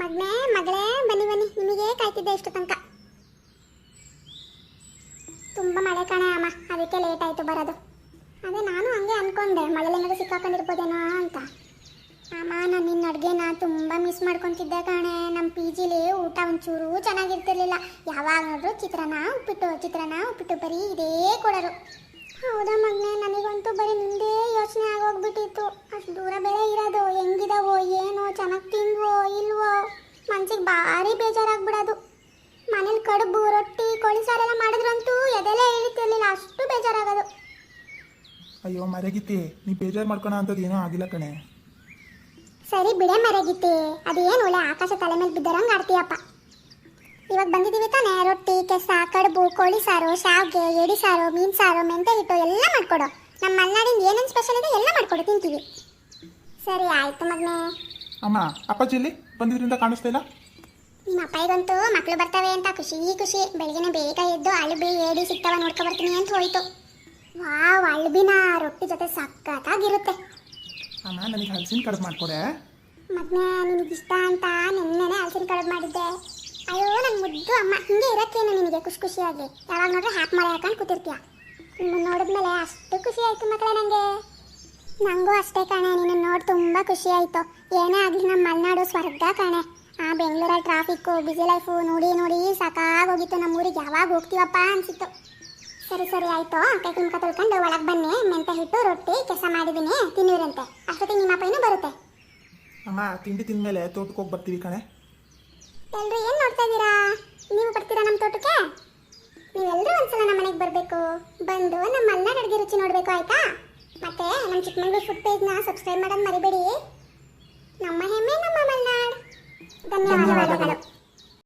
ಮಗನೇ, ಮಗಳೇ, ಬನ್ನಿ ಬನ್ನಿ. ನಿಮಗೆ ಕಾಯ್ತಿದ್ದೆ ಇಷ್ಟು ತನಕ. ತುಂಬ ಮಳೆ ಕಾಣೆ ಅಮ್ಮ. ಅದಕ್ಕೆ ಲೇಟ್ ಆಯಿತು ಬರೋದು. ಅದೇ ನಾನು ಹಂಗೆ ಅನ್ಕೊಂಡೆ ಮಳೆಲೇನಾದ್ರು ಸಿಕ್ಕಾಕೊಂಡಿರ್ಬೋದೇನೋ ಅಂತ. ಅಮ್ಮ, ನಾನು ನಿನ್ನ ಅಡುಗೆನ ತುಂಬ ಮಿಸ್ ಮಾಡ್ಕೊತಿದ್ದೆ ಕಣೆ. ನಮ್ಮ ಪಿ ಜಿಲಿ ಊಟ ಒಂಚೂರು ಚೆನ್ನಾಗಿರ್ತಿರ್ಲಿಲ್ಲ. ಯಾವಾಗ ನೋಡ್ರು ಚಿತ್ರಾನ್ನ, ಉಪ್ಪಿಟ್ಟು ಚಿತ್ರಾನ್ನ, ಉಪ್ಪಿಟ್ಟು ಬರೀ ಇದೇ ಕೊಡೋರು. ಹೌದಾ ಮಗ್ನೆ? ನನಗಂತೂ ಬರೀ ನಿಂದೇ ಯೋಚನೆ ಆಗೋಗ್ಬಿಟ್ಟಿತ್ತು ಅಷ್ಟು ದೂರ ಬೇರೆ ಇರೋದು. ಹೆಂಗಿದಾವೋ ಏನೋ ಚೆನ್ನಾಗಿ ತಿಂದ್ವೋ ಇಲ್ವೋ. ಮನ್ಸಿಗೆ ಭಾರಿ ಬೇಜಾರಾಗ್ಬಿಡೋದು. ಮನೇಲಿ ಕಡುಬು ರೊಟ್ಟಿ ಕೋಳಿ ಸಾರೆಲ್ಲ ಮಾಡಿದ್ರಂತೂ ಎದೆಲ್ಲ ಇಳಿತಿರ್ಲಿಲ್ಲ. ಅಷ್ಟು ಬೇಜಾರಾಗೋದು. ಅಯ್ಯೋ ಮರಗಿತ್ತಿ ನೀ ಬೇಜಾರು ಮಾಡ್ಕೊಳ ಅಂತದ್ದು ಏನೋ ಆಗಿಲ್ಲ ಕಣೆ. ಸರಿ ಬಿಡೆ ಅದು ಅದೇನು ಒಳ್ಳೆ ಆಕಾಶ ತಲೆ ಮೇಲೆ ಬಿದ್ದರಂಗೆ ಆಡ್ತೀಯಪ್ಪ. ಇವಾಗ ಬಂದಿದ್ದೀವಿ ತಾನೇ. ರೊಟ್ಟಿ ಕೆಸ ಕಡುಬು ಕೋಳಿ ಸಾರು ಶಾವ್ಗೆ ಎಡಿ ಸಾರು ಮೀನು ಸಾರು ಮೆಂತೆ ಹಿಟ್ಟು ಎಲ್ಲ ಮಾಡ್ಕೊಡು. ನಮ್ಮ ಮಲ್ನಾಡಿನ ಏನೇನು ಸ್ಪೆಷಲ್ ಇದೆ ಎಲ್ಲ ಮಾಡ್ಕೊಡು ತಿಂತೀವಿ. ಸರಿ ಆಯ್ತು ಮಗನೇ. ಅಮ್ಮ ಅಪ್ಪಾಜಿಲ್ಲಿ ಬಂದಿದ್ರಿಂದ ಕಾಣಿಸ್ತಾ ಇಲ್ಲ? ನಿಮ್ಮ ಅಪ್ಪಯ್ಯಗಂತೂ ಮಕ್ಕಳು ಬರ್ತವೆ ಅಂತ ಖುಷಿ ಖುಷಿ. ಬೆಳಗ್ಗೆನೆ ಬೇಗ ಎದ್ದು ಅಳುಬಿ ಏಡಿ ಸಿಗ್ತಾವ ನೋಡ್ಕೊ ಬರ್ತೀನಿ ಅಂತ ಹೋಯ್ತು. ವಾವ್ ಅಳುಬಿನ ರೊಟ್ಟಿ ಜೊತೆ ಸಕ್ಕತ್ತಾಗಿರುತ್ತೆ ಅಮ್ಮ ನನಗೆ ಹಲಸಿನ ಕಡುಬು ಮಾಡ್ಕೊಡೆ. ಮಗ್ನೆ ನಿಮಗೆ ಇಷ್ಟ ಅಂತ ನಿನ್ನೆನೆ ಹಲಸಿನ ಕಡುಬು ಮಾಡಿದ್ದೆ. ಮುದ್ದು ಅಮ್ಮ, ಹಿಂಗೆ ಇರತ್ತೇನು ನಿನಗೆ ಖುಷಿ ಖುಷಿಯಾಗಿ? ಯಾವಾಗ ನೋಡ್ರೆ ಹ್ಯಾಪ್ ಮಾಡಿ ಹಾಕೊಂಡು ಕೂತಿರ್ತೀಯ. ನೋಡಿದ್ಮೇಲೆ ಅಷ್ಟು ಖುಷಿ ಆಯಿತು ಮಕ್ಕಳೇ ನನಗೆ ನನಗೂ ಅಷ್ಟೇ ಕಣೆ ನಿನ್ನ ನೋಡಿ ತುಂಬ ಖುಷಿ ಆಯಿತು. ಏನೇ ಆಗಲಿ ನಮ್ಮ ಮಲೆನಾಡು ಸ್ವರ್ಗ ಕಣೆ. ಆ ಬೆಂಗಳೂರಲ್ಲಿ ಟ್ರಾಫಿಕ್ಕು ಬಿಸಿ ಲೈಫು ನೋಡಿ ನೋಡಿ ಸಾಕಾಗೋಗಿತ್ತು ನಮ್ಮ ಊರಿಗೆ. ಯಾವಾಗ ಹೋಗ್ತೀವಪ್ಪ ಅನ್ಸಿತ್ತು. ಸರಿ ಸರಿ, ಆಯಿತು. ಕೈ ಮುಖ ತೊಳ್ಕೊಂಡು ಒಳಗೆ ಬನ್ನಿ. ಮೆಂತೆ ಹಿಟ್ಟು, ರೊಟ್ಟಿ ಕೆಲಸ ಮಾಡಿದ್ದೀನಿ. ತಿನ್ನಿರಂತೆ. ಅಷ್ಟೊತ್ತಿಗೆ ನಿಮ್ಮ ಅಪ್ಪನೂ ಬರುತ್ತೆ. ಅಮ್ಮ, ತಿಂಡಿ ತಿಂದಮೇಲೆ ತೋಟಕ್ಕೆ ಹೋಗಿ ಬರ್ತೀವಿ ಕಣೆ. ಎಲ್ರು ಏನು ನೋಡ್ತಾ ಇದ್ದೀರಾ? ನೀವು ಬರ್ತೀರಾ ನಮ್ಮ ತೋಟಕ್ಕೆ? ನೀವೆಲ್ಲರೂ ಒಂದ್ಸಲ ನಮ್ಮ ಮನೆಗೆ ಬರಬೇಕು. ಬಂದು ನಮ್ಮ ಮಲ್ನಾಡ್ ಅಡುಗೆ ರುಚಿ ನೋಡಬೇಕು, ಆಯಿತಾ? ಮತ್ತೆ ನಮ್ಮ ಚಿಕ್ಕಮಂಗ್ಳೂರು ಫುಡ್ ಪೇಜ್ನ ಸಬ್ಸ್ಕ್ರೈಬ್ ಮಾಡೋದು ಮರಿಬೇಡಿ. ನಮ್ಮ ಹೆಮ್ಮೆ, ನಮ್ಮ ಮಲ್ನಾಡ್. ಧನ್ಯವಾದಗಳು.